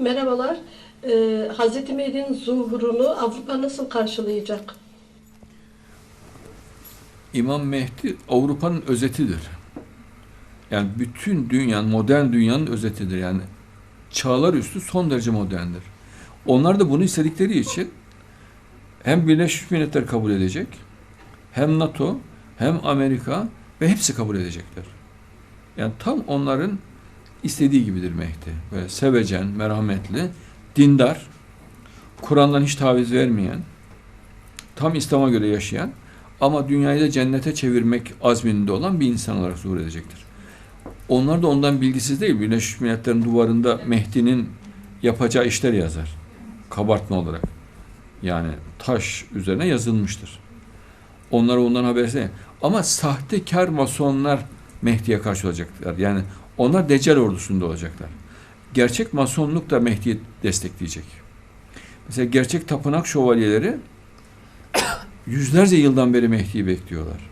Merhabalar. Ee, Hazreti Mehdi'nin zuhurunu Avrupa nasıl karşılayacak? İmam Mehdi Avrupa'nın özetidir. Yani bütün dünyanın, modern dünyanın özetidir. Yani çağlar üstü son derece moderndir. Onlar da bunu istedikleri için hem Birleşmiş Milletler kabul edecek, hem NATO, hem Amerika ve hepsi kabul edecekler. Yani tam onların istediği gibidir Mehdi. Böyle sevecen, merhametli, dindar, Kur'an'dan hiç taviz vermeyen, tam İslam'a göre yaşayan ama dünyayı da cennete çevirmek azminde olan bir insan olarak zuhur edecektir. Onlar da ondan bilgisiz değil. Birleşmiş Milletler'in duvarında Mehdi'nin yapacağı işler yazar. Kabartma olarak. Yani taş üzerine yazılmıştır. Onlar ondan habersiz değil. Ama sahtekar masonlar Mehdi'ye karşı olacaklar. Yani onlar Deccal ordusunda olacaklar. Gerçek masonluk da Mehdi'yi destekleyecek. Mesela gerçek tapınak şövalyeleri yüzlerce yıldan beri Mehdi'yi bekliyorlar.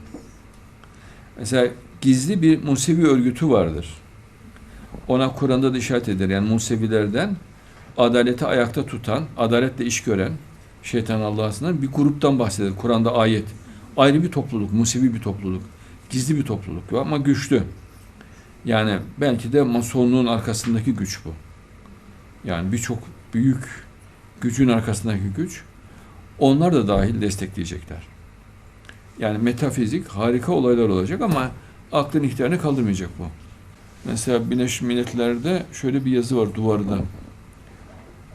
Mesela gizli bir Musevi örgütü vardır. Ona Kur'an'da da işaret eder. Yani Musevilerden adaleti ayakta tutan, adaletle iş gören, şeytan Allah'ından bir gruptan bahseder. Kur'an'da ayet. Ayrı bir topluluk, Musevi bir topluluk. Gizli bir topluluk ama güçlü. Yani belki de masonluğun arkasındaki güç bu. Yani birçok büyük gücün arkasındaki güç. Onlar da dahil destekleyecekler. Yani metafizik harika olaylar olacak ama aklın ihtiyarını kaldırmayacak bu. Mesela Birleşmiş Milletler'de şöyle bir yazı var duvarda.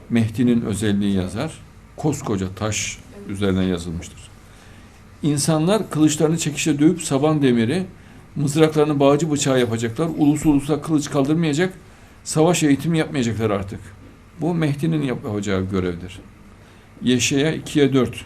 Mehdi'nin özelliği yazar. Koskoca taş üzerinden yazılmıştır. İnsanlar kılıçlarını çekişe dövüp saban demiri, mızraklarını bağcı bıçağı yapacaklar. Ulus ulusa kılıç kaldırmayacak, savaş eğitimi yapmayacaklar artık. Bu Mehdi'nin yapacağı görevdir. Yeşaya 2'ye 4.